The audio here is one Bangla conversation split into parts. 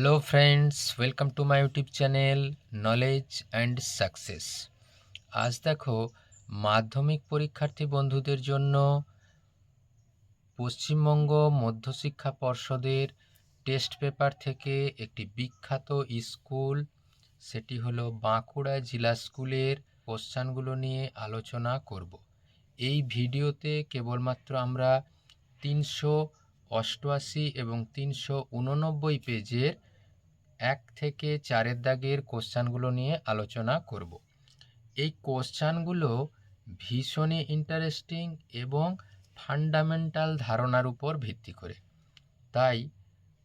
Hello friends welcome to my YouTube channel knowledge and success আজ দেখো মাধ্যমিক পরীক্ষার্থী বন্ধুদের জন্য পশ্চিমবঙ্গ মধ্যশিক্ষা পর্ষদের টেস্ট পেপার থেকে একটি বিখ্যাত স্কুল, সেটি হলো বাঁকুড়া জেলা স্কুলের কোশ্চানগুলো নিয়ে আলোচনা করব। এই ভিডিওতে কেবলমাত্র আমরা তিনশো অষ্টআশি এবং তিনশো উননব্বই পেজের এক থেকে চারের দাগের কোশ্চানগুলো নিয়ে আলোচনা করব। এই কোশ্চানগুলো ভীষণই ইন্টারেস্টিং এবং ফান্ডামেন্টাল ধারণার উপর ভিত্তি করে। তাই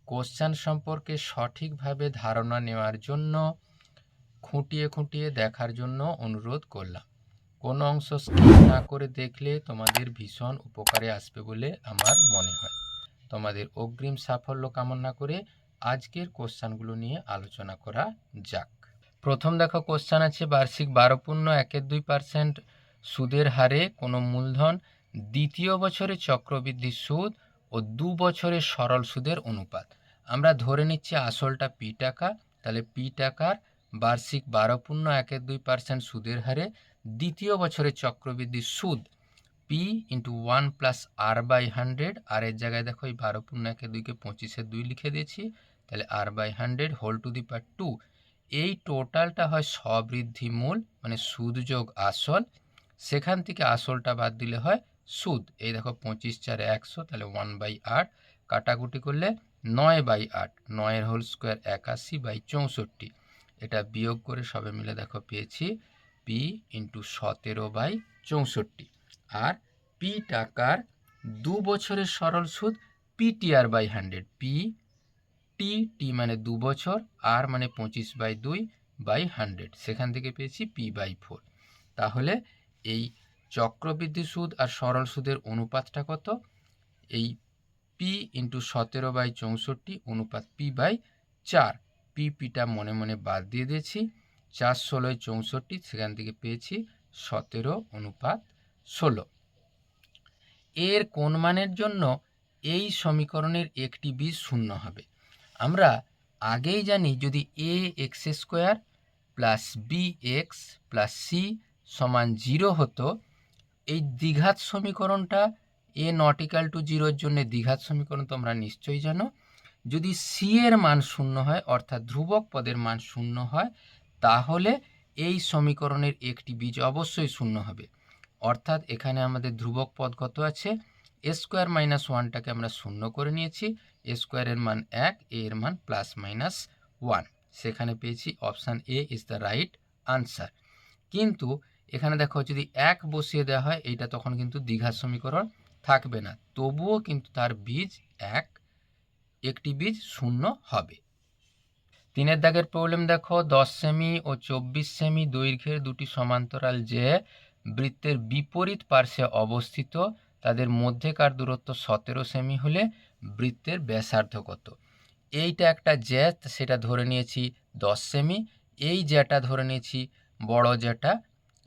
কোশ্চান সম্পর্কে সঠিকভাবে ধারণা নেওয়ার জন্য, খুঁটিয়ে খুঁটিয়ে দেখার জন্য অনুরোধ করলাম। কোনো অংশ স্কিপ না করে দেখলে তোমাদের ভীষণ উপকারে আসবে বলে আমার মনে হয়। তোমাদের অগ্রিম সাফল্য কামনা করে আজকের কোশ্চানগুলো নিয়ে আলোচনা করা যাক। প্রথম দেখো কোশ্চান আছে, বার্ষিক বারো পূর্ণ একের দুই পার্সেন্ট সুদের হারে কোনো মূলধন, দ্বিতীয় বছরে চক্রবৃদ্ধি সুদ ও দু বছরের সরল সুদের অনুপাত। আমরা ধরে নিচ্ছি আসলটা পি টাকা, তাহলে পি টাকার বার্ষিক বারো পূর্ণ একের দুই পার্সেন্ট সুদের হারে দ্বিতীয় বছরে চক্রবৃদ্ধি সুদ P into one plus R by hundred R এর জায়গায় দেখো এই বারো পূর্ণ একে দুইকে পঁচিশের দুই লিখে দিয়েছি, তাহলে R by hundred whole to the power two এই টোটালটা হয় সবৃদ্ধি মূল মানে সুদ যোগ আসল, সেখান থেকে আসলটা বাদ দিলে হয় সুদ, এই দেখো পঁচিশ চার একশো, তাহলে ওয়ান বাই আট, কাটাকুটি করলে নয় বাই আট, নয়ের হোল স্কোয়ার একাশি বাই চৌষট্টি, এটা বিয়োগ করে সবে মিলে দেখো পেয়েছি পি ইন্টু সতেরো বাই চৌষট্টি। আর পি টাকার দু বছরের সরল সুদ PTR by hundred P T T মানে দু বছর আর মানে পঁচিশ বাই দুই বাই হান্ড্রেড সেখান থেকে পেয়েছি পি বাই ফোর তাহলে এই চক্রবৃদ্ধি সুদ আর সরল সুদের অনুপাতটা কত? এই পি ইন্টু সতেরো বাই চৌষট্টি অনুপাত পি বাই চার। পি পিটা মনে মনে বাদ দিয়ে দিয়েছি। চার ষোলোয় চৌষট্টি, সেখান থেকে পেয়েছি সতেরো অনুপাত ষোলো। এর কোন মানের জন্য এই সমীকরণের একটি বীজ শূন্য হবে? আমরা আগেই জানি যদি a x square plus b x plus c সমান জিরো হতো, এই দ্বিঘাত সমীকরণটা এ নটিক্যাল টু জিরোর জন্য দ্বিঘাত সমীকরণ তোমরা নিশ্চয়ই জানো। যদি সি এর মান শূন্য হয়, অর্থাৎ ধ্রুবক পদের মান শূন্য হয়, তাহলে এই সমীকরণের একটি বীজ অবশ্যই শূন্য হবে। অর্থাৎ এখানে আমাদের ধ্রুবক পদ কত আছে? এ স্কোয়ার মাইনাস ওয়ানটাকে আমরা শূন্য করে নিয়েছি। এ স্কোয়ারের মান এক এ এর মান প্লাস মাইনাস ওয়ান সেখানে পেয়েছি option A is the right answer কিন্তু এখানে দেখো, যদি এক বসিয়ে দেওয়া হয়, এইটা তখন কিন্তু দীঘার সমীকরণ থাকবে না। তবুও কিন্তু তার বীজ এক, একটি বীজ শূন্য হবে। তিনের দাগের প্রবলেম দেখো, দশ সেমি ও চব্বিশ সেমি দৈর্ঘ্যের দুটি সমান্তরাল যে বৃত্তের বিপরীত পার্শ্বে অবস্থিত, তাদের মধ্যেকার দূরত্ব সতেরো সেমি হলে বৃত্তের ব্যাসার্ধ কত এইটা একটা জ্যাট সেটা ধরে নিয়েছি দশ সেমি। এই জ্যাটা ধরে নিয়েছি বড় জ্যাটা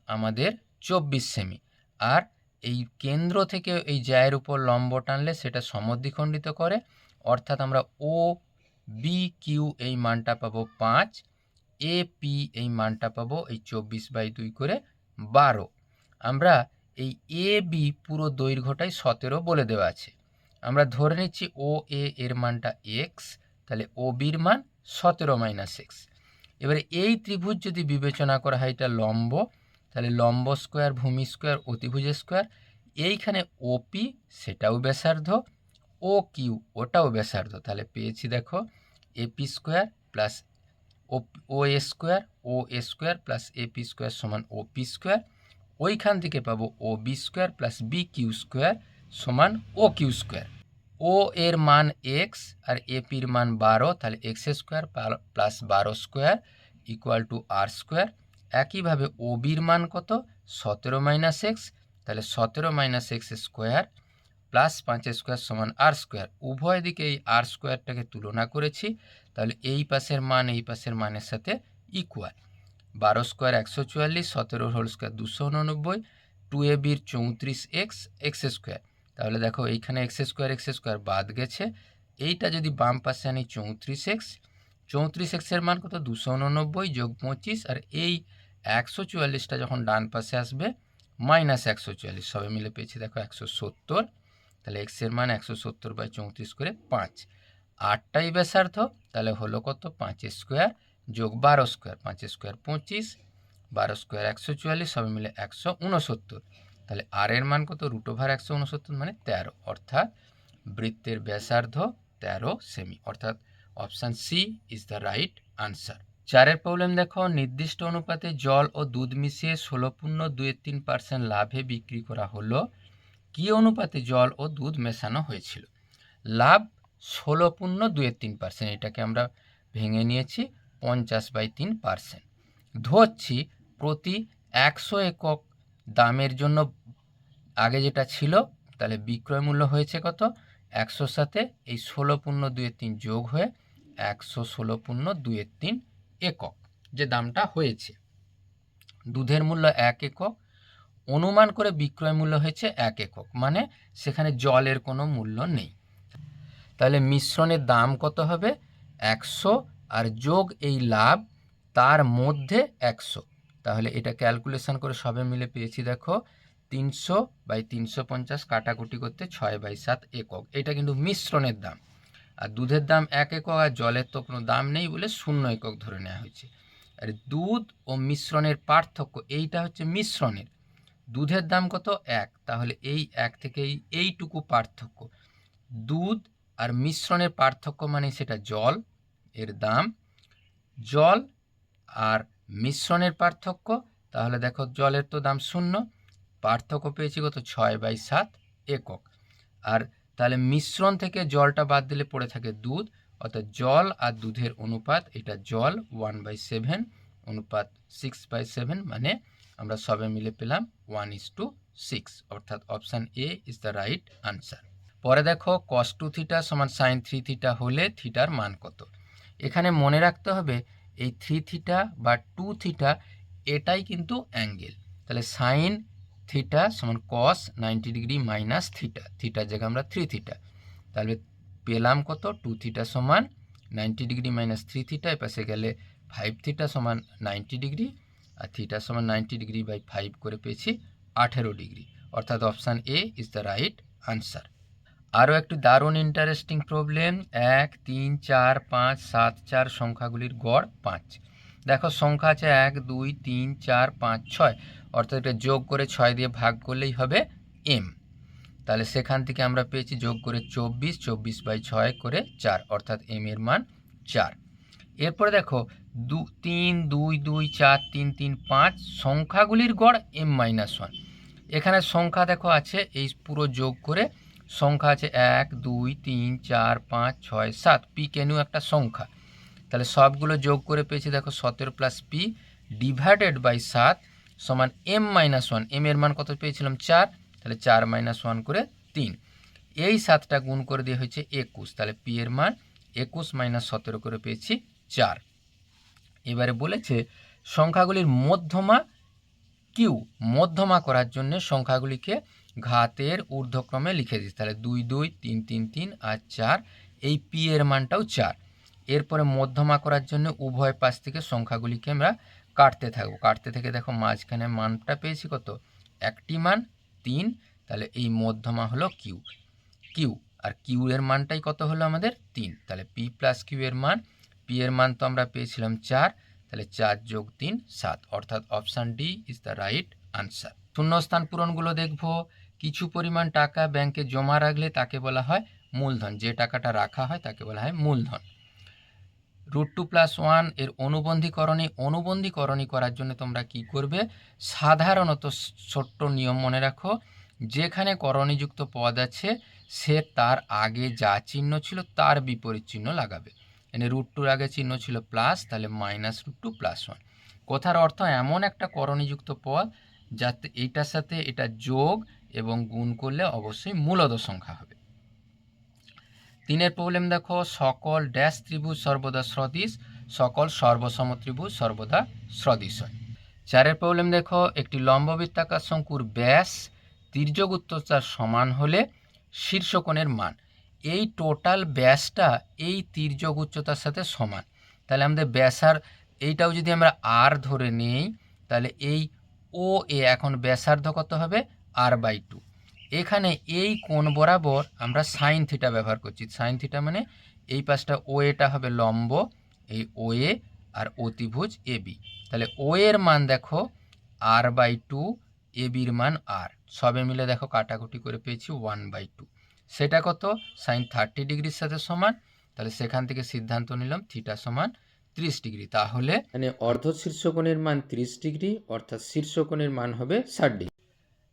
আমাদের চব্বিশ সেমি। আর এই কেন্দ্র থেকে এই জ্যায়ের উপর লম্ব টানলে সেটা সমদ্বিখণ্ডিত করে, অর্থাৎ আমরা ও, বি, কিউ এই মানটা পাবো পাঁচ, এ, পি এই মানটা পাবো এই চব্বিশ বাই দুই করে বারো। আমরা এই এ বি পুরো দৈর্ঘ্যটাই সতেরো বলে দেওয়া আছে। আমরা ধরে নিচ্ছি ও এ এর মানটা এক্স তাহলে ও বির মান সতেরো মাইনাস এক্স এবারে এই ত্রিভুজ যদি বিবেচনা করা হয়, এটা লম্ব, তাহলে লম্ব স্কোয়ার ভূমি স্কোয়ার অতিভুজ স্কোয়ার এইখানে ওপি সেটাও ব্যাসার্ধ ও কিউ ওটাও ব্যাসার্ধ। তাহলে পেয়েছি দেখো AP square plus O A square O A square plus AP square সমান ওপি স্কোয়ার ওইখান থেকে পাবো O B square plus B Q square সমান ও কিউ স্কোয়ার। ও এর মান এক্স আর এপির মান বারো, তাহলে এক্স স্কোয়ার প্লাস বারো square equal to r square. একইভাবে ও বির মান কত? সতেরো মাইনাস এক্স তাহলে সতেরো মাইনাস এক্স স্কোয়ার প্লাস পাঁচ স্কোয়ার সমান আর স্কোয়ার। উভয় দিকে এই আর স্কোয়ারটাকে তুলনা করেছি, তাহলে এই পাশের মান এই পাশের মানের সাথে ইকুয়াল বারো স্কোয়ার একশো চুয়াল্লিশ, সতেরো হোল স্কোয়ার দুশো উননব্বই টু এ বির চৌত্রিশ এক্স এক্স স্কোয়ার। তাহলে দেখো এইখানে এক্স স্কোয়ার এক্স স্কোয়ার বাদ গেছে। এইটা যদি বাম পাশে আনি চৌত্রিশ এক্স চৌত্রিশ এক্সের মান কত? দুশো উননব্বই যোগ পঁচিশ, আর এই একশো চুয়াল্লিশটা যখন ডান পাশে আসবে মাইনাস একশো চুয়াল্লিশ, সবে মিলে পেয়েছি দেখো একশো সত্তর। তাহলে এক্সের মান একশো সত্তর বাই চৌত্রিশ করে পাঁচ। আটটাই ব্যাসার্ধ, তাহলে হলো কত? পাঁচ স্কোয়ার। যোগ বারো স্কোয়ার, পাঁচ স্কোয়ার পঁচিশ, বারো স্কোয়ার একশো চুয়াল্লিশ, সবে মিলে একশো উনসত্তর তাহলে আর এর মান কত? রুট ওভার একশো উনসত্তর মানে তেরো। অর্থাৎ বৃত্তের ব্যাসার্ধ তেরো সেমি অর্থাৎ option C is the right answer চারের প্রবলেম দেখো। নির্দিষ্ট অনুপাতে জল ও দুধ মিশিয়ে ষোলো পূর্ণ দুই তিন পার্সেন্ট লাভে বিক্রি করা হলো। কি অনুপাতে জল ও দুধ মেশানো হয়েছিল? লাভ ষোলো পূর্ণ দুয়ের তিন পার্সেন্ট এটাকে আমরা ভেঙে নিয়েছি। পঞ্চাশ বাই তিন পার্সেন্ট। ধরছি প্রতি একশো একক দামের জন্য আগে যেটা ছিল, তাহলে বিক্রয় মূল্য হয়েছে কত? একশোর সাথে এই ষোলো পূর্ণ দুয়ের তিন যোগ হয়ে একশো ষোলো পূর্ণ দুয়ের তিন একক যে দামটা হয়েছে। দুধের মূল্য এক একক, অনুমান করে বিক্রয় মূল্য হয়েছে এক একক মানে সেখানে জলের কোনো মূল্য নেই। তাহলে মিশ্রণের দাম কত হবে? একশো আর যোগ এই লাভ তার মধ্যে একশো। তাহলে এটা ক্যালকুলেশন করে সবে মিলে পেয়েছি দেখো, তিনশো বাই তিনশো পঞ্চাশ কাটাকুটি করতে ছয় বাই সাত একক। এটা কিন্তু মিশ্রণের দাম। আর দুধের দাম এক একক আর জলের তো কোনো দাম নেই বলে শূন্য একক ধরে নেওয়া হয়েছে। আর দুধ ও মিশ্রণের পার্থক্য এইটা হচ্ছে মিশ্রণের। দুধের দাম কত? এক। তাহলে এই এক থেকে এই এইটুকু পার্থক্য। দুধ আর মিশ্রণের পার্থক্য মানে সেটা জল। এর দাম, জল আর মিশ্রণের পার্থক্য, তাহলে দেখো জলের তো দাম শূন্য, পার্থক্য পেয়েছি কত? ছয় বাই সাত একক। আর তাহলে মিশ্রণ থেকে জলটা বাদ দিলে পড়ে থাকে দুধ, অর্থাৎ জল আর দুধের অনুপাত, এটা জল ওয়ান বাই সেভেন, অনুপাত সিক্স বাই সেভেন মানে আমরা সবে মিলে পেলাম ওয়ান ইস টু সিক্স, অর্থাৎ option A is the right answer. পরে দেখো কস টু থিটা সমান সাইন থ্রি থিটা হলে থিটার মান কত? এখানে মনে রাখতে হবে এই থ্রি থিটা বা টু থিটা এটাই কিন্তু অ্যাঙ্গেল তাহলে সাইন থিটা সমান cos ninety degree minus theta থিটার জায়গায় আমরা থ্রি থিটা তাহলে পেলাম কত? টু থিটা সমান ninety degree minus three theta এপাশে গেলে ফাইভ থিটা সমান নাইনটি ডিগ্রি আর থিটা সমান নাইনটি ডিগ্রি বাই ফাইভ করে পেয়েছি আঠেরো ডিগ্রি অর্থাৎ option A is the right answer আরও একটি দারুণ ইন্টারেস্টিং প্রবলেম এক, তিন, চার, পাঁচ, সাত, চার সংখ্যাগুলির গড় পাঁচ। দেখো, সংখ্যা আছে এক, দুই, তিন, চার, পাঁচ, ছয়। অর্থাৎ এটা যোগ করে ছয় দিয়ে ভাগ করলেই হবে এম তাহলে সেখান থেকে আমরা পেয়েছি যোগ করে চব্বিশ চব্বিশ বাই ছয় করে চার। অর্থাৎ এম এর মান চার। এরপরে দেখো, দু, তিন, দুই দুই, চার, তিন তিন, পাঁচ সংখ্যাগুলির গড় এম মাইনাস ওয়ান এখানে সংখ্যা দেখো আছে, এই পুরো যোগ করে সংখ্যা আছে এক, দুই, তিন, চার, পাঁচ, ছয়, সাত। পি কেনু একটা সংখ্যা? তাহলে সবগুলো যোগ করে পেয়েছি, দেখো, সতেরো প্লাস পি ডিভাইডেড বাই সাত সমান এম মাইনাস ওয়ান এম এর মান কত পেয়েছিলাম? চার। তাহলে চার মাইনাস ওয়ান করে তিন। এই সাতটা গুণ করে দিয়ে হয়েছে একুশ। তাহলে পি এর মান একুশ মাইনাস সতেরো করে পেয়েছি চার। এবারে বলেছে, সংখ্যাগুলির মধ্যমা কিউ? মধ্যমা করার জন্য সংখ্যাগুলিকে ঘাতের ঊর্ধ্বক্রমে লিখে দিচ্ছি তাহলে দুই দুই, তিন তিন তিন আর চার, এই পি এর মানটাও চার। এরপরে মধ্যমা করার জন্য উভয় পাশ থেকে সংখ্যাগুলিকে আমরা কাটতে থাকব। কাটতে থেকে দেখো মাঝখানে মানটা পেয়েছি কত? একটি মান, তিন, তাহলে এই মধ্যমা হলো কিউ কিউ আর কিউ এর মানটাই কত হলো আমাদের? তিন। তাহলে পি প্লাস কিউ এর মান পি এর মান তো আমরা পেয়েছিলাম চার, তাহলে চার যোগ তিন, সাত। অর্থাৎ option D is the right answer শূন্যস্থান পূরণগুলো দেখব। কিছু পরিমাণ টাকা ব্যাংকে জমা রাখলে তাকে বলা হয় মূলধন। যে টাকাটা রাখা হয় তাকে বলা হয় মূলধন। রুট টু প্লাস ওয়ানের অনুবন্ধীকরণে, অনুবন্ধীকরণী করার জন্য তোমরা কি করবে? সাধারণত ছোট্ট নিয়ম মনে রাখো। যেখানে করণীযুক্ত পদ আছে, সে তার আগে যা চিহ্ন ছিল তার বিপরীত চিহ্ন লাগাবে। এনে রুট টুর আগে চিহ্ন ছিল প্লাস, তাহলে minus root two plus one. কথার অর্থ এমন একটা করণীযুক্ত পদ যাতে এটার সাথে এটা যোগ এবং গুণ করলে অবশ্যই মূলদ সংখ্যা হবে। তিনের প্রবলেম দেখো, সকল ড্যাশ ত্রিভুজ সর্বদা সদৃশ সকল সর্বসম ত্রিভুজ সর্বদা সদৃশ হয়। চারের প্রবলেম দেখো, একটি লম্ববৃত্তাকার শঙ্কুর ব্যাস তির্যক উচ্চতার সমান হলে শীর্ষকোণের মান। এই টোটাল ব্যাসটা এই তির্যক উচ্চতার সাথে সমান। তাহলে আমাদের ব্যাসার, এইটাও যদি আমরা আর ধরে নিই, তাহলে এই ও এ এখন ব্যাসার্ধ কত হবে? আর বাই টু এখানে এই কোণ বরাবর আমরা সাইন থিটা ব্যবহার করছি। সাইন থিটা মানে এই পাশটা ও এটা হবে লম্ব, এই ও এ আর অতিভুজ এ বি তাহলে ও এর মান দেখো আর বাই টু এ বির মান আর সবে মিলে দেখো কাটাকুটি করে পেয়েছি ওয়ান বাই টু সেটা কত? সাইন থার্টি ডিগ্রির সাথে সমান। তাহলে সেখান থেকে সিদ্ধান্ত নিলাম থিটা সমান ত্রিশ ডিগ্রি তাহলে মানে অর্ধ শীর্ষকোণের মান ত্রিশ ডিগ্রি অর্থাৎ শীর্ষকোণের মান হবে ষাট ডিগ্রি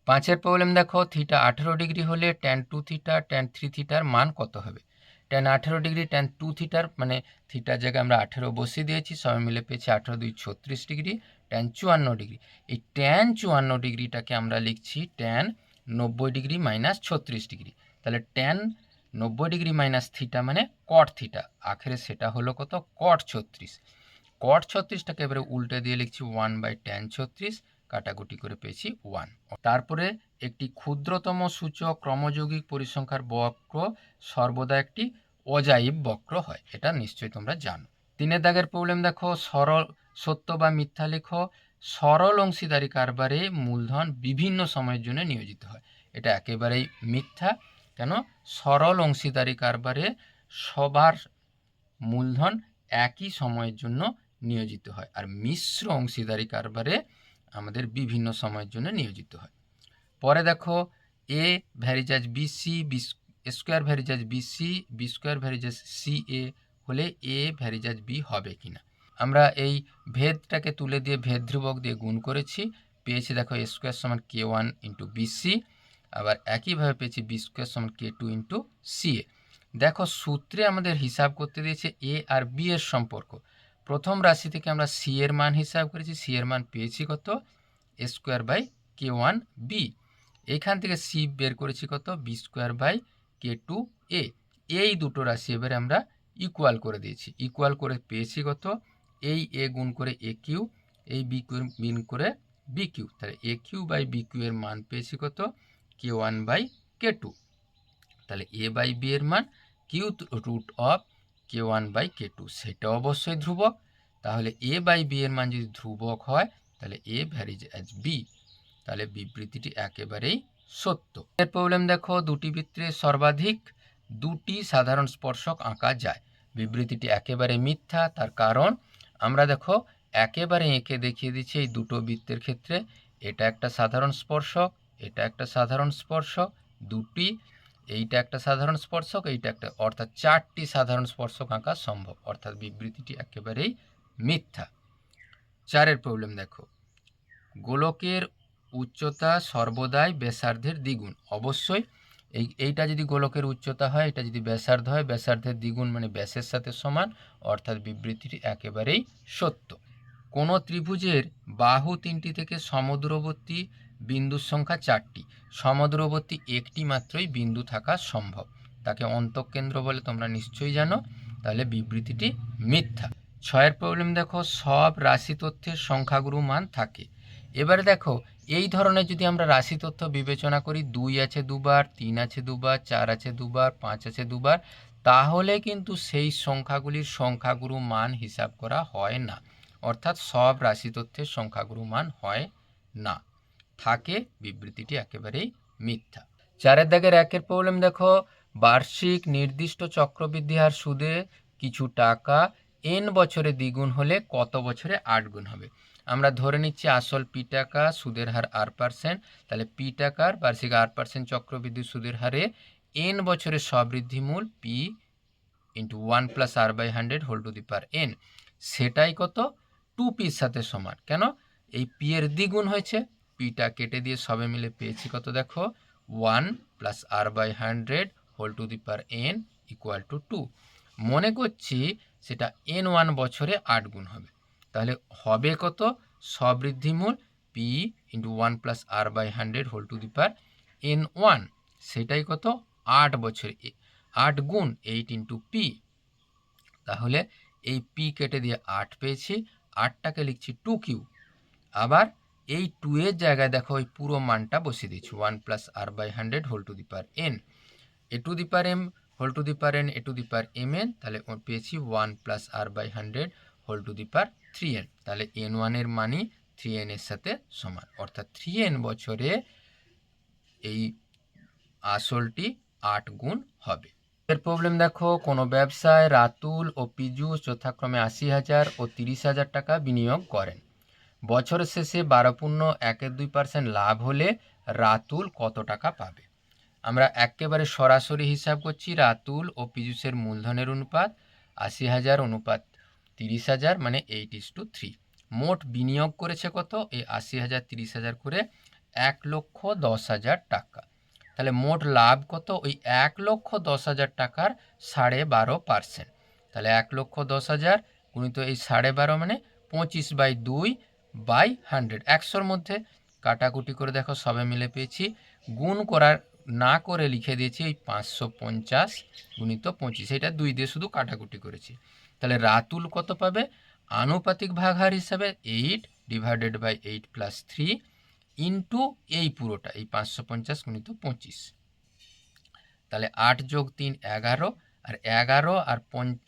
পাঁচের প্রবলেম দেখো থিটা আঠেরো ডিগ্রি হলে tan two theta tan three থিটার মান কত হবে? ট্যান আঠেরো ডিগ্রি ট্যান টু থিটার মানে থিটার জায়গায় আমরা আঠেরো বসিয়ে দিয়েছি, সবাই মিলে পেয়েছি আঠেরো দুই ছত্রিশ ডিগ্রি ট্যান চুয়ান্ন ডিগ্রি এই ট্যান চুয়ান্ন ডিগ্রিটাকে আমরা লিখছি ট্যান নব্বই ডিগ্রি মাইনাস ছত্রিশ ডিগ্রি তাহলে ট্যান নব্বই ডিগ্রি মাইনাস থিটা মানে কট থিটা আখেরে সেটা হলো কত? কট ছত্রিশ। কট ছত্রিশটাকে এবারে উল্টে দিয়ে লিখছি ওয়ান বাই ট্যান ছত্রিশ। কাটাকুটি করে পেয়েছি ওয়ান। তারপরে একটি ক্ষুদ্রতম সূচক ক্রমযৌগিক পরিসংখ্যার বক্র সর্বদা একটি অজাইব বক্র হয়, এটা নিশ্চয়ই তোমরা জানো। তিনের দাগের প্রবলেম দেখো, সরল সত্য বা মিথ্যা লেখো, সরল অংশীদারি কারবারে মূলধন বিভিন্ন সময়ের জন্য নিয়োজিত হয়। এটা একেবারেই মিথ্যা, কেন? সরল অংশীদারি কারবারে সবার মূলধন একই সময়ের জন্য নিয়োজিত হয়। আর মিশ্র অংশীদারি কারবারে আমাদের বিভিন্ন সময়ের জন্য নিয়োজিত হয়। পরে দেখো a varies as bc b square varies as bc b square varies as ca এ হলে এ ভ্যারিজাজ বি হবে কি না আমরা এই ভেদটাকে তুলে দিয়ে ভেদ ধ্রুবক দিয়ে গুণ করেছি, পেয়েছি দেখো এ স্কোয়ার সমান কে ওয়ান ইন্টু বিসি আবার একইভাবে পেয়েছি বি স্কোয়ার সমান k two into c a দেখো সূত্রে আমাদের হিসাব করতে দিয়েছে এ আর বি এর সম্পর্ক। প্রথম রাশি থেকে আমরা সি এর মান হিসাব করেছি। সি এর মান পেয়েছি কত? A square by k one b এইখান থেকে সি বের করেছি কত? B square by k two a এই দুটো রাশি এবারে আমরা ইকুয়াল করে দিয়েছি। ইকুয়াল করে পেয়েছি কত? এই এ গুণ করে এ কিউ এই বি কিউ গুণ করে বি কিউ তাহলে a cube by b cube এর মান পেয়েছি কত? K one by k two তাহলে এ বাই বি এর মান cube root of k one by k two সেটা অবশ্যই ধ্রুবক। তাহলে এ বাই বি এর মান যদি ধ্রুবক হয়, তাহলে এ ভ্যারিজ অ্যাজ বি তাহলে বিবৃতিটি একেবারেই সত্য। এর প্রবলেম দেখো, দুটি বৃত্তে সর্বাধিক, দুটি সাধারণ স্পর্শক আঁকা যায়। বিবৃতিটি একেবারে মিথ্যা, তার কারণ আমরা দেখো, একেবারে এঁকে দেখিয়ে দিচ্ছি এই দুটো বৃত্তের ক্ষেত্রে। এটা একটা সাধারণ স্পর্শক, এটা একটা সাধারণ স্পর্শক, দুটি এইটা একটা সাধারণ স্পর্শক, এইটা একটা, অর্থাৎ চারটি সাধারণ স্পর্শক আঁকা সম্ভব, অর্থাৎ বিবৃতিটি একেবারেই মিথ্যা। চারের প্রবলেম দেখো। গোলকের উচ্চতা সর্বদাই ব্যাসার্ধের দ্বিগুণ। অবশ্যই এই, এইটা যদি গোলকের উচ্চতা হয়, এটা যদি ব্যাসার্ধ হয়, ব্যাসার্ধের দ্বিগুণ মানে ব্যাসের সাথে সমান, অর্থাৎ বিবৃতিটি একেবারেই সত্য। কোনো ত্রিভুজের বাহু তিনটি থেকে সমদূরবর্তী বিন্দুর সংখ্যা চারটি। সমদূরবর্তী একটি মাত্রই বিন্দু থাকা সম্ভব। তাকে অন্তঃকেন্দ্র বলে তোমরা নিশ্চয়ই জানো। তাহলে বিবৃতিটি মিথ্যা। ছয়ের প্রবলেম দেখো, সব রাশি তথ্যের সংখ্যাগুরু মান থাকে। এবারে দেখো, এই ধরনের যদি আমরা রাশি তথ্য বিবেচনা করি, দুই আছে দুবার, তিন আছে দুবার, চার আছে দুবার, পাঁচ আছে দুবার, তাহলে কিন্তু সেই সংখ্যাগুলির সংখ্যাগুরু মান হিসাব করা হয় না। অর্থাৎ সব রাশি তথ্যের সংখ্যাগুরু মান হয় না। থাকে, বিবৃতিটি একেবারেই মিথ্যা। চারের দাগের একের প্রবলেম দেখো, বার্ষিক নির্দিষ্ট চক্রবৃদ্ধি হার সুদে কিছু টাকা এন বছরে দ্বিগুণ হলে কত বছরে আট গুণ হবে? আমরা ধরে নিচ্ছি আসল পি টাকা সুদের হার আর পার্সেন্ট তাহলে পি টাকার বার্ষিক আর পার্সেন্ট চক্রবৃদ্ধি সুদের হারে এন বছরের সবৃদ্ধি মূল p into one plus r by hundred whole to the power n সেটাই কত? টু পির সাথে সমান। কেন? এই পি এর দ্বিগুণ হয়েছে। পিটা কেটে দিয়ে সবে মিলে পেয়েছি। কত দেখো? One plus r by hundred whole to the power n equal to two মনে করছি সেটা এন ওয়ান বছরে আট গুণ হবে। তাহলে হবে কত? সবৃদ্ধিমূল p into one plus r by hundred whole to the power n one সেটাই কত? আট বছর আট গুণ এইট ইন্টু পি তাহলে এই পি কেটে দিয়ে আট পেয়েছি। আটটাকে লিখছি টু কিউ আবার এই টু এর জায়গায় দেখো ওই পুরো মানটা বসিয়ে দিচ্ছি one plus r by hundred whole to the power n a to the power m whole to the power n a to the power m n তাহলে পেয়েছি one plus r by hundred whole to the power three n তাহলে এন ওয়ানের মানই থ্রি এন এর সাথে সমান। অর্থাৎ থ্রি এন বছরে এই আসলটি আট গুণ হবে। এর প্রবলেম দেখো, কোনো ব্যবসায় রাতুল ও পীযূষ যথাক্রমে আশি হাজার ও তিরিশ হাজার টাকা বিনিয়োগ করেন। বছরের শেষে বারো পূর্ণ একের দুই পার্সেন্ট লাভ হলে রাতুল কত টাকা পাবে? আমরা একেবারে সরাসরি হিসাব করছি, রাতুল ও পীযূষের মূলধনের অনুপাত আশি হাজার অনুপাত তিরিশ হাজার মানে এইট ইস টু থ্রি মোট বিনিয়োগ করেছে কত? এই আশি হাজার তিরিশ হাজার করে এক লক্ষ দশ হাজার টাকা। তাহলে মোট লাভ কত? ওই এক লক্ষ দশ হাজার টাকার সাড়ে বারো পার্সেন্ট তাহলে এক লক্ষ দশ হাজার গুণিত এই সাড়ে বারো মানে পঁচিশ বাই দুই বাই হান্ড্রেড একশোর মধ্যে কাটাকুটি করে দেখো, সবে মিলে পেয়েছি। গুণ করার, না করে লিখে দিয়েছি এই পাঁচশো পঞ্চাশ গুণিত পঁচিশ। এটা দুই দিয়ে শুধু কাটাকুটি করেছি। তাহলে রাতুল কত পাবে? আনুপাতিক ভাগহার হিসাবে eight divided by eight plus three into এই পুরোটা, এই পাঁচশো পঞ্চাশ গুণিত পঁচিশ। তাহলে আট যোগ তিন, এগারো। আর এগারো আর পঞ্চ,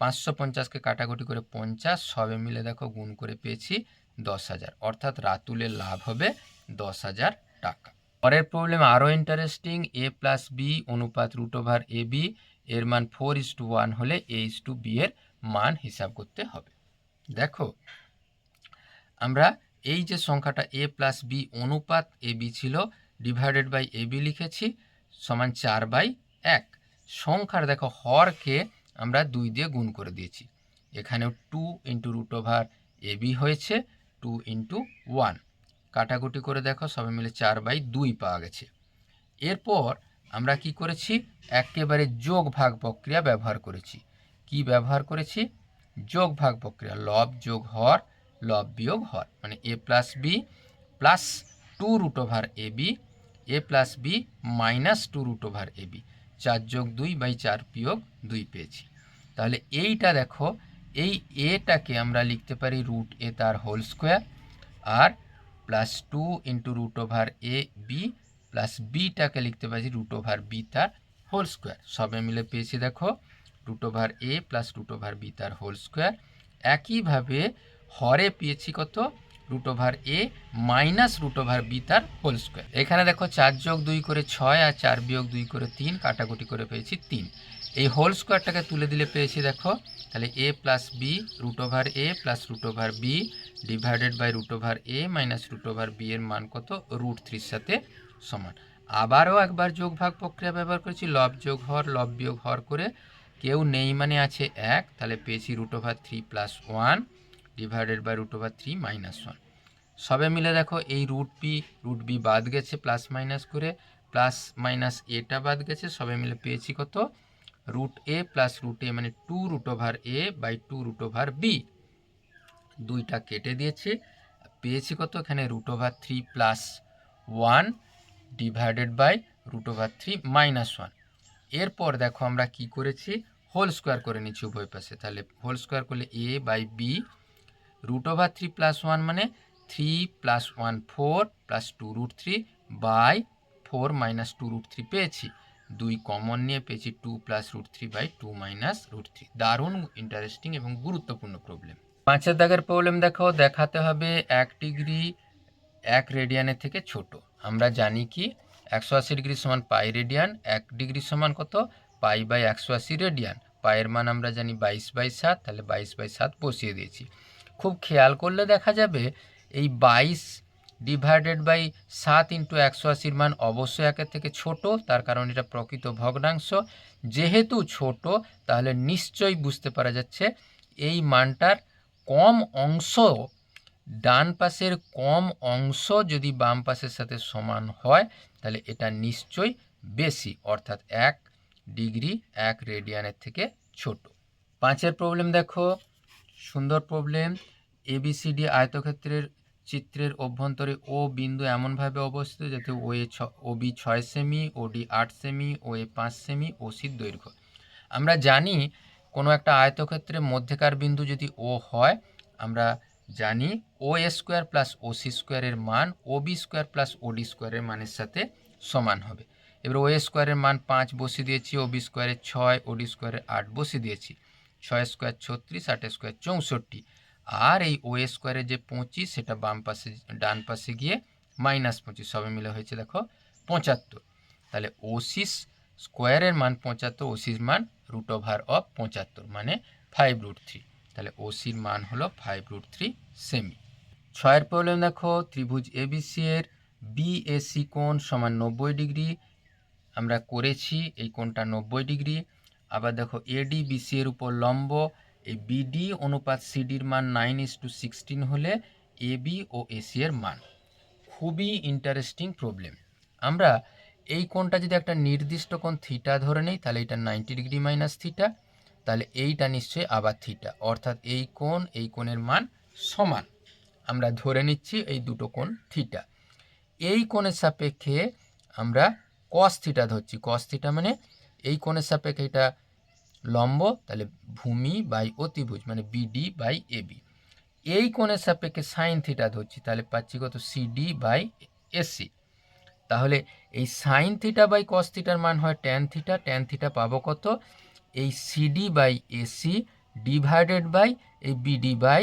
পাঁচশো পঞ্চাশকে কাটাকুটি করে পঞ্চাশ, সবে মিলে দেখো গুণ করে পেয়েছি দশ হাজার। অর্থাৎ রাতুলের লাভ হবে দশ হাজার টাকা। পরের প্রবলেম আরও ইন্টারেস্টিং এ প্লাস বি অনুপাত রুট ওভার এ বি এর মান ফোর ইস টু ওয়ান হলে এ ইস টু বি এর মান হিসাব করতে হবে। দেখো, আমরা এই যে সংখ্যাটা এ প্লাস বি অনুপাত এ বি ছিল ডিভাইডেড বাই এ বি লিখেছি, সমান চার বাই এক। সংখ্যার দেখো, হরকে আমরা দুই দিয়ে গুণ করে দিয়েছি। এখানেও two into root over a b হয়েছে টু ইন্টু ওয়ান কাটাকুটি করে দেখো সবাই মিলে চার বাই দুই পাওয়া গেছে। এরপর আমরা কি করেছি? একেবারে যোগ ভাগ প্রক্রিয়া ব্যবহার করেছি। কি ব্যবহার করেছি? যোগ ভাগ প্রক্রিয়া লব যোগ হর লব বিয়োগ হর। মানে a plus b plus two root over a b a plus b minus two root over a b চার যোগ দুই বাই চার বিয়োগ দুই পেয়েছি। তাহলে এইটা দেখো এই এটাকে আমরা লিখতে পারি রুট এ তার whole square R plus two into root over a b plus বিটাকে লিখতে পারি রুট ওভার বি তার হোল স্কোয়ার সবে মিলে পেয়েছি দেখো root over a plus root over b তার হোল স্কোয়ার একইভাবে হরে পেয়েছি কত? Root over a minus root over b তার হোল স্কোয়ার এখানে দেখো চার যোগ দুই করে ছয় আর চার বিয়োগ দুই করে তিন, কাটাকুটি করে পেয়েছি তিন। এই হোল স্কোয়ারটাকে তুলে দিলে পেয়েছি দেখো, তাহলে a plus b root over a plus root over b divided by root over a minus root over b এর মান কত? রুট থ্রির সাথে সমান। আবারও একবার যোগ ভাগ প্রক্রিয়া ব্যবহার করেছি লব যোগ হর লব বিয়োগ হর করে কেউ নেই মানে আছে এক, তাহলে পেয়েছি root over three plus one divided by root over three minus one সবে মিলে দেখো এই রুট বি রুট বি বাদ গেছে প্লাস মাইনাস করে প্লাস মাইনাস এটা বাদ গেছে, সবে মিলে পেয়েছি কত? Root a plus root a মানে two root over a by two root over b দুইটা কেটে দিয়েছি, পেয়েছি কত? এখানে root over three plus one divided by root over three minus one এরপর দেখো আমরা কি করেছি? হোল স্কোয়ার করে নিচ্ছি উভয় পাশে। তাহলে হোল স্কোয়ার করলে a by b root over three plus one মানে three plus one four plus two root three by four minus two root three পেয়েছি। দুই কমন নিয়ে পেয়েছি two plus root three by two minus root three দারুণ ইন্টারেস্টিং এবং গুরুত্বপূর্ণ প্রবলেম পাঁচের দাগের প্রবলেম দেখো দেখাতে হবে এক ডিগ্রি এক রেডিয়ানের থেকে ছোট। আমরা জানি কি, একশো আশি ডিগ্রি সমান পাই রেডিয়ান এক ডিগ্রি সমান কত? পাই বাই একশো আশি রেডিয়ান পায়ের মান আমরা জানি বাইশ বাই সাত, তাহলে বাইশ বাই সাত বসিয়ে দিয়েছি। খুব খেয়াল করলে দেখা যাবে এই বাইশ ডিভাইডেড বাই সাত ইন্টু একশো আশির মান অবশ্যই একের থেকে ছোট, তার কারণ এটা প্রকৃত ভগ্নাংশ। যেহেতু ছোট, তাহলে নিশ্চয়ই বুঝতে পারা যাচ্ছে এই মানটার কম অংশ ডান পাশের কম অংশ যদি বাম পাশের সাথে সমান হয়, তাহলে এটা নিশ্চয়ই বেশি, অর্থাৎ এক ডিগ্রি এক রেডিয়ানের থেকে ছোট। পাঁচের প্রবলেম দেখো। সুন্দর প্রবলেম এবিসিডি আয়তক্ষেত্রের চিত্রের অভ্যন্তরে ও বিন্দু এমনভাবে অবস্থিত যাতে ও এ ও বি ছয় সেমি ও ডি আট সেমি ও এ পাঁচ সেমি ও সির দৈর্ঘ্য। আমরা জানি কোনো একটা আয়তক্ষেত্রের মধ্যেকার বিন্দু যদি ও হয়, আমরা জানি O A square plus O C স্কোয়ারের মান O B square plus O D স্কোয়ারের মানের সাথে সমান হবে। এবার ও এ স্কোয়ারের মান পাঁচ বসিয়ে দিয়েছি ও বি স্কোয়ারের ছয় ও ডি স্কোয়ারের আট বসিয়ে দিয়েছি। ছয় স্কোয়ার ছত্রিশ, আট স্কোয়ার চৌষট্টি। আর এই ও স্কোয়ারের যে পঁচিশ, সেটা বাম পাশে, ডান পাশে গিয়ে মাইনাস পঁচিশ, সবে মিলে হয়েছে দেখো পঁচাত্তর। তাহলে ওসিস স্কোয়ারের মান পঁচাত্তর ওসির মান রুট ওভার অফ পঁচাত্তর মানে ফাইভ রুট থ্রি তাহলে ওসির মান হলো ফাইভ রুট থ্রি সেমি ছয়ের প্রবলেম দেখো, ত্রিভুজ এবিসি এর বিএসি কোণ সমান নব্বই ডিগ্রি। আমরা করেছি এই কোণটা নব্বই ডিগ্রি। আবার দেখো এডি বিসি এর উপর লম্ব, এই বিডি অনুপাত সিডির মান নাইন ইস টু সিক্সটিন হলে এ বি ও এসি এর মান। খুবই ইন্টারেস্টিং প্রবলেম আমরা এই কোণটা যদি একটা নির্দিষ্ট কোণ থিটা ধরে নেই, তাহলে এটা নাইনটি ডিগ্রি মাইনাস থিটা তাহলে এইটা নিশ্চয়ই আবার থিটা অর্থাৎ এই কোণ, এই কোণের মান সমান। আমরা ধরে নিচ্ছি এই দুটো কোণ থিটা এই কোণের সাপেক্ষে আমরা কস থিটা ধরছি। কস থিটা মানে এই কোণের সাপেক্ষে এটা লম্ব, তাহলে ভূমি বাই অতিভুজ মানে বিডি বাই এবি এই কোণের সাপেক্ষে সাইন থিটা ধরছি, তাহলে পাচ্ছি কত? সিডি বাই এসি তাহলে এই সাইন থিটা বাই কস থিটার মান হয় ট্যান থিটা ট্যান থিটা পাবো কত? এই CD by AC divided by এই বিডি বাই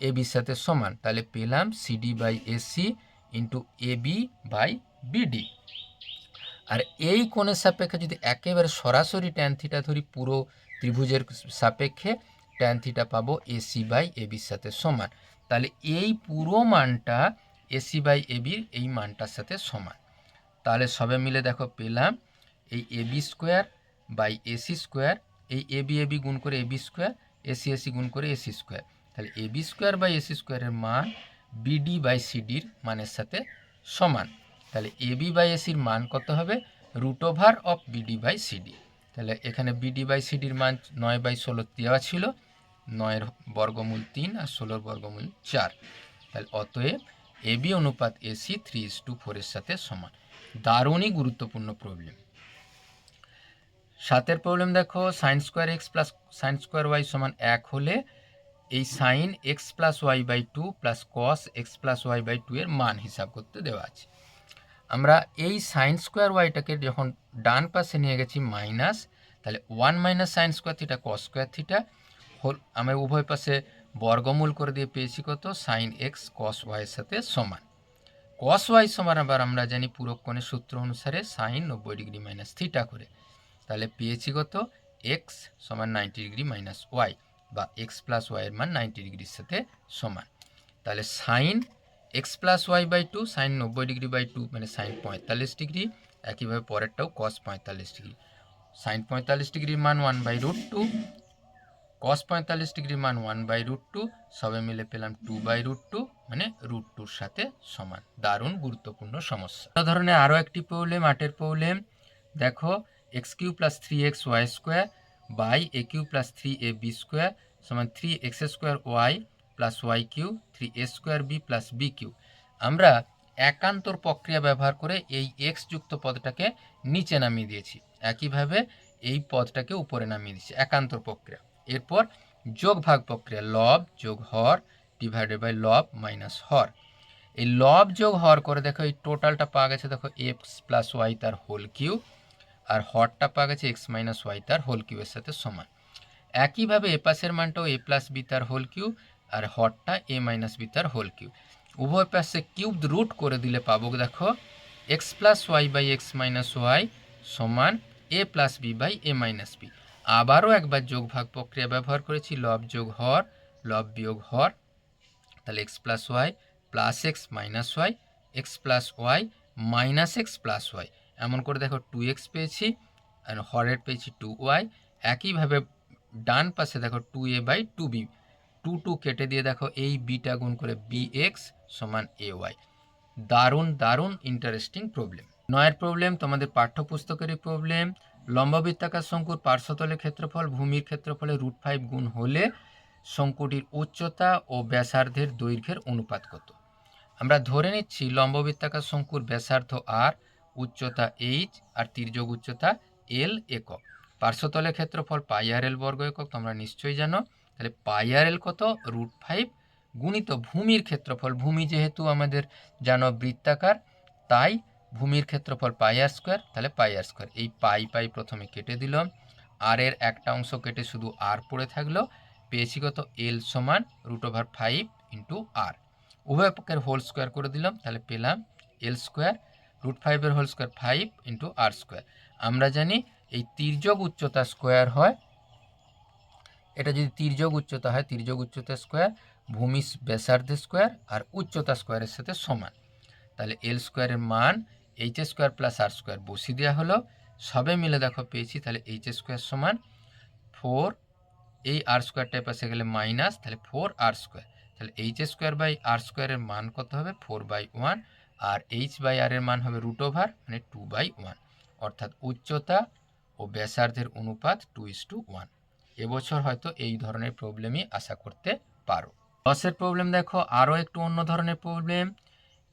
এবির সাথে সমান। তাহলে পেলাম CD by AC into AB by BD আর এই কোণের সাপেক্ষে যদি একেবারে সরাসরি ট্যান থিটা ধরি, পুরো ত্রিভুজের সাপেক্ষে ট্যান থিটা পাবো এসি বাই এবির সাথে সমান। তাহলে এই পুরো মানটা এসি বাই এবির এই মানটার সাথে সমান। তাহলে সবে মিলে দেখো পেলাম, এই AB square by AC square এই এবি এবি গুণ করে এবি স্কোয়ার এসি এসি গুণ করে এসি স্কোয়ার তাহলে এবি স্কোয়ার বাই এসি স্কোয়ারের মান বিডি বাই সিডির মানের সাথে সমান। তাহলে এবি বাই এসির মান কত হবে? Root over of BD by CD তাহলে এখানে বিডি বাই সিডির মান নয় বাই ষোলো দেওয়া ছিল। নয়ের বর্গমূল তিন আর ষোলোর বর্গমূল চার। তাহলে অতএব এবি অনুপাত এসি থ্রি ইস টু ফোরের সাথে সমান। দারুণই গুরুত্বপূর্ণ প্রবলেম সাতের প্রবলেম দেখো sine square x plus sine square y সমান এক হলে এই sine x plus y by two plus cos x plus y by two এর মান হিসাব করতে দেওয়া আছে। আমরা এই সাইন স্কোয়ার ওয়াইটাকে যখন ডান পাশে নিয়ে গেছি মাইনাস তাহলে one minus sine square theta cos square theta whole আমি উভয় পাশে বর্গমূল করে দিয়ে পেয়েছি কত? সাইন এক্স কস ওয়াইয়ের সাথে সমান। কস ওয়াই সমান আবার আমরা জানি পুরক্ষণের সূত্র অনুসারে সাইন নব্বই ডিগ্রি মাইনাস থিটা করে। তাহলে পেয়েছি কত? এক্স সমান নাইনটি ডিগ্রি মাইনাস ওয়াই বা এক্স প্লাস ওয়াইয়ের মান নাইনটি ডিগ্রির সাথে সমান। তাহলে sine x plus y by two sine নব্বই ডিগ্রি বাই টু মানে সাইন পঁয়তাল্লিশ ডিগ্রি একইভাবে পরেরটাও কস পঁয়তাল্লিশ ডিগ্রি সাইন পঁয়তাল্লিশ ডিগ্রির মান one by root two cos পঁয়তাল্লিশ ডিগ্রির মান ওয়ান বাই রুট টু সবে মিলে পেলাম টু বাই রুট টু মানে রুট টুর সাথে সমান। দারুণ গুরুত্বপূর্ণ সমস্যা। অন্য ধরনের আরও একটি প্রবলেম আটের প্রবলেম দেখো x cube plus three x y square by a cube plus three a b square সমান three x square y plus y cube three a square b plus b cube আমরা একান্তর প্রক্রিয়া ব্যবহার করে এই এক্স যুক্ত পদটাকে নিচে নামিয়ে দিয়েছি। একইভাবে এই পদটাকে উপরে নামিয়ে দিয়েছি, একান্তর প্রক্রিয়া। এরপর যোগ ভাগ প্রক্রিয়া, লব যোগ হর ডিভাইডেড বাই লব মাইনাস হর। এই লব যোগ হর করে দেখো এই টোটালটা পাওয়া গেছে দেখো এক্স প্লাস ওয়াই তার হোল কিউ আর হরটা পাওয়া গেছে এক্স মাইনাস ওয়াই তার হোল কিউয়ের সাথে সমান। একইভাবে এ পাশের মানটাও এ প্লাস বি তার হোল কিউ আর হরটা এ মাইনাস বি তার হোল কিউ উভয় পাশে কিউব রুট করে দিলে পাবো দেখো, x plus y by x minus y সমান a plus b by a minus b. আবারও একবার যোগ ভাগ প্রক্রিয়া ব্যবহার করেছি, লব যোগ হর, লব বিয়োগ হর। তাহলে x plus y plus x minus y, x plus y minus x plus y. এমন করে দেখো টু এক্স পেয়েছি, আর হরের পেয়েছি টু ওয়াই। একইভাবে ডান পাশে দেখো two a by two b. Two two কেটে দিয়ে দেখো এই বিটা গুণ করে বি এক্স সমান এ ওয়াই দারুণ দারুণ ইন্টারেস্টিং প্রবলেম নয়ের প্রবলেম তোমাদের পাঠ্যপুস্তকেরই প্রবলেম লম্ববৃত্তাকার শঙ্কুর পার্শ্বতলের ক্ষেত্রফল, ভূমির ক্ষেত্রফলে রুট ফাইভ গুণ হলে শঙ্কুটির উচ্চতা ও ব্যাসার্ধের দৈর্ঘ্যের অনুপাত কত? আমরা ধরে নিচ্ছি লম্ববৃত্তাকার শঙ্কুর ব্যাসার্ধ আর উচ্চতা এইচ আর তির্যক উচ্চতা এল একক। পার্শ্বতলের ক্ষেত্রফল পাই আর এল বর্গ একক, তোমরা নিশ্চয়ই জানো। তাহলে পাই আর এল কত? রুট ফাইভ গুণিত ভূমির ক্ষেত্রফল। ভূমি যেহেতু আমাদের জানো বৃত্তাকার, তাই ভূমির ক্ষেত্রফল পাই আর স্কোয়ার তাহলে পাই আর স্কোয়ার এই পাই পাই প্রথমে কেটে দিলাম। আর এর একটা অংশ কেটে শুধু আর পড়ে থাকল। পেয়েছি কত? এল সমান root over five into r উভয় পক্ষের হোল স্কোয়ার করে দিলাম, তাহলে পেলাম এল স্কোয়ার রুট ফাইভের whole square five into r square আমরা জানি এই তির্যক উচ্চতা স্কোয়ার হয় এটা যদি তির্যক উচ্চতা হয়, তির্যক উচ্চতা স্কোয়ার ভূমি ব্যাসার্ধের স্কোয়ার আর উচ্চতা স্কোয়ারের সাথে সমান। তাহলে এল স্কোয়ারের মান H square plus R square বসিয়ে দেওয়া হলো। সবে মিলে দেখো পেয়েছি, তাহলে এইচ স্কোয়ার সমান ফোর এই আর স্কোয়ারটায় পাশে গেলে মাইনাস তাহলে ফোর আর স্কোয়ার তাহলে এইচ স্কোয়ার বাই আর স্কোয়ারের মান কত হবে? Four by one R H by R এর মান হবে রুট ওভার মানে টু বাই ওয়ান অর্থাৎ উচ্চতা ও ব্যাসার্ধের অনুপাত টু ইস টু ওয়ান এবছর হয়তো এই ধরনের প্রবলেমই আশা করতে পারো। দশের প্রবলেম দেখো, আরও একটু অন্য ধরনের প্রবলেম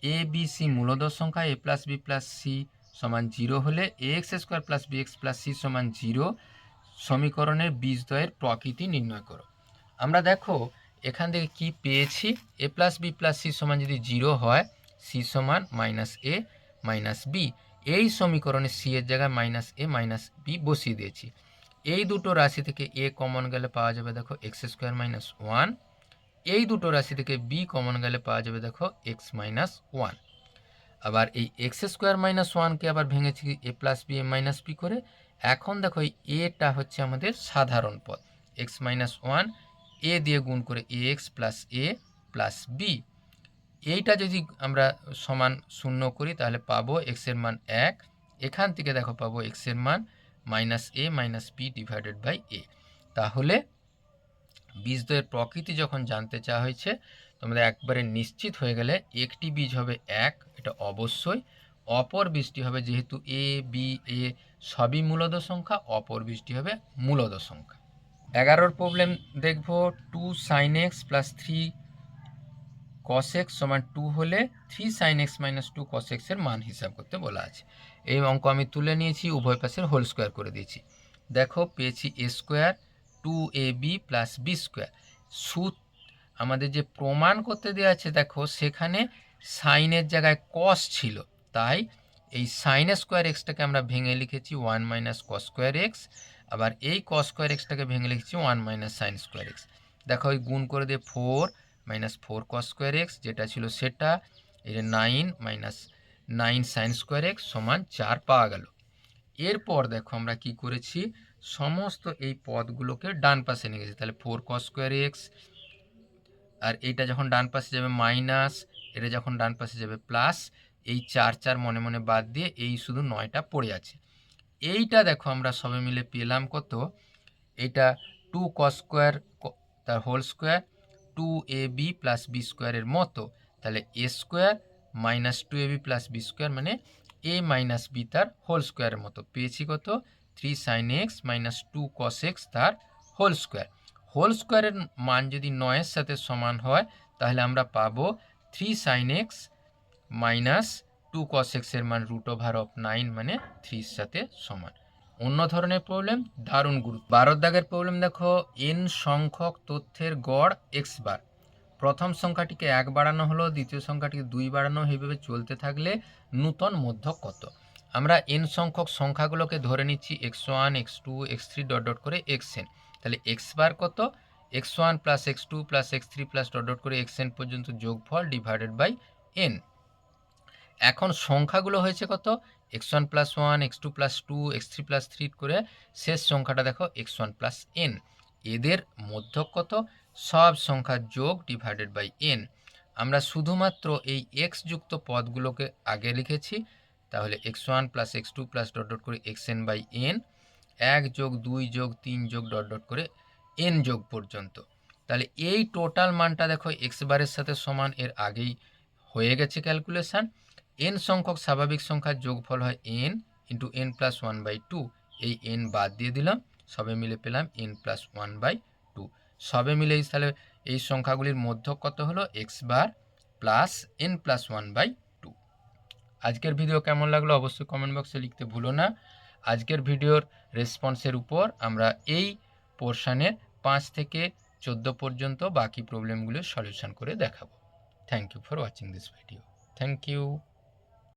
এ বি সি মূলদর সংখ্যা A plus B plus C সমান জিরো হলে A X square plus B X plus C সমান জিরো সমীকরণের বীজদ্বয়ের প্রকৃতি নির্ণয় করো। আমরা দেখো, এখান থেকে কি পেয়েছি? A plus B plus C সমান যদি জিরো হয় সি সমান মাইনাস এ মাইনাস বি এই সমীকরণে সি এর জায়গায় মাইনাস এ মাইনাস বি বসিয়ে দিয়েছি। এই দুটো রাশি থেকে এ কমন গেলে পাওয়া যাবে, দেখো এক্স স্কোয়ার মাইনাস ওয়ান এই দুটো রাশি থেকে বি কমন গেলে পাওয়া যাবে, দেখো এক্স মাইনাস ওয়ান আবার এই এক্স স্কোয়ার মাইনাস ওয়ানকে আবার ভেঙেছি A plus B A minus B করে। এখন দেখো, এই এটা হচ্ছে আমাদের সাধারণ পদ। এক্স মাইনাস ওয়ান এ দিয়ে গুণ করে A X plus A plus B এইটা যদি আমরা সমান শূন্য করি, তাহলে পাবো এক্সের মান এক। এখান থেকে দেখো, পাবো এক্সের মান minus A minus B divided by A তাহলে বীজদ্বয়ের প্রকৃতি যখন জানতে চাওয়া হয়েছে তোমাদের একবারে নিশ্চিত হয়ে গেলে একটি বীজ হবে এক, এটা অবশ্যই। অপর বীজটি হবে যেহেতু এ বি এ সবই মূলদ সংখ্যা, অপর বীজটি হবে মূলদ সংখ্যা। এগারোর প্রবলেম দেখব two sine X plus three cos X সমান টু হলে three sine X minus two cos এক্সের মান হিসাব করতে বলা আছে। এই অঙ্ক আমি তুলে নিয়েছি, উভয় পাশের হোল স্কোয়ার করে দিয়েছি। দেখো, পেয়েছি A square two A B plus B square সুদ আমাদের যে প্রমাণ করতে দেওয়া আছে, দেখো, সেখানে সাইনের জায়গায় কস ছিল। তাই এই সাইন স্কোয়ার এক্সটাকে আমরা ভেঙে লিখেছি one minus cos square X আবার এই কস স্কোয়ার এক্সটাকে ভেঙে লিখেছি one minus sine square X দেখো ওই গুণ করে দিয়ে four minus four cos square X যেটা ছিল সেটা যে nine minus nine sine square X সমান চার পাওয়া গেল। এরপর দেখো আমরা কি করেছি? সমস্ত এই পদগুলোকে ডান পাশে নিয়ে গেছি। তাহলে ফোর কস স্কোয়ার এক্স আর এইটা যখন ডান পাশে যাবে মাইনাস এটা যখন ডান পাশে যাবে প্লাস এই চার চার মনে মনে বাদ দিয়ে এই শুধু নয়টা পড়ে আছে। এইটা দেখো আমরা সবে মিলে পেলাম কত? এইটা টু কস স্কোয়ার তার whole square two A B plus B স্কোয়ারের মতো। তাহলে A square minus two A B plus B square মানে এ মাইনাস বি তার হোল স্কোয়ারের মতো। পেয়েছি কত? Three sine X minus two cos X তার হোল স্কোয়ার হোল স্কোয়ারের মান যদি নয়ের সাথে সমান হয়, তাহলে আমরা পাবো three sine X minus two cos এক্সের মান রুট ওভার অফ নাইন মানে থ্রির সাথে সমান। অন্য ধরনের প্রবলেম দারুণ গুরুত্ব বারো দাগের প্রবলেম দেখো এন সংখ্যক তথ্যের গড় এক্স বার। প্রথম সংখ্যাটিকে এক বাড়ানো হলো, দ্বিতীয় সংখ্যাটিকে দুই বাড়ানো, এইভাবে চলতে থাকলে নূতন মধ্যক কত? আমরা এন সংখ্যক সংখ্যাগুলোকে ধরে নিচ্ছি X one X two X three dot dot করে এক্স এন তাহলে এক্স বার কত? X one plus X two plus X three plus dot dot করে এক্স এন পর্যন্ত যোগফল ডিভাইডেড বাই এন এখন সংখ্যাগুলো হয়েছে কত? X one plus one X two plus two X three plus three করে শেষ সংখ্যাটা দেখো এক্স ওয়ান প্লাস এন এদের মধ্যক কত সব সংখ্যার যোগ ডিভাইডেড বাই এন আমরা শুধুমাত্র এই এক্স যুক্ত পদগুলোকে আগে লিখেছি, তাহলে X one plus X two plus dot dot করে এক্স এন বাই এন এক যোগ দুই যোগ তিন যোগ ডট ডট করে এন যোগ পর্যন্ত। তাহলে এই টোটাল মানটা দেখো এক্স বারের সাথে সমান, এর আগেই হয়ে গেছে ক্যালকুলেশান এন সংখ্যক স্বাভাবিক সংখ্যার যোগফল হয় N into N plus one by two এই এন বাদ দিয়ে দিলাম, সবে মিলে পেলাম N plus one by two সবে মিলে এই তাহলে এই সংখ্যাগুলির মধ্য কত হলো? X bar plus N plus one by two আজকের ভিডিও কেমন লাগল অবশ্যই কমেন্ট বক্সে লিখতে ভুলো না। আজকের ভিডিওর রেসপন্সের উপর আমরা এই পোর্শানের পাঁচ থেকে চোদ্দ পর্যন্ত বাকি প্রবলেমগুলোর সলিউশন করে দেখাবো। Thank you for watching this video thank you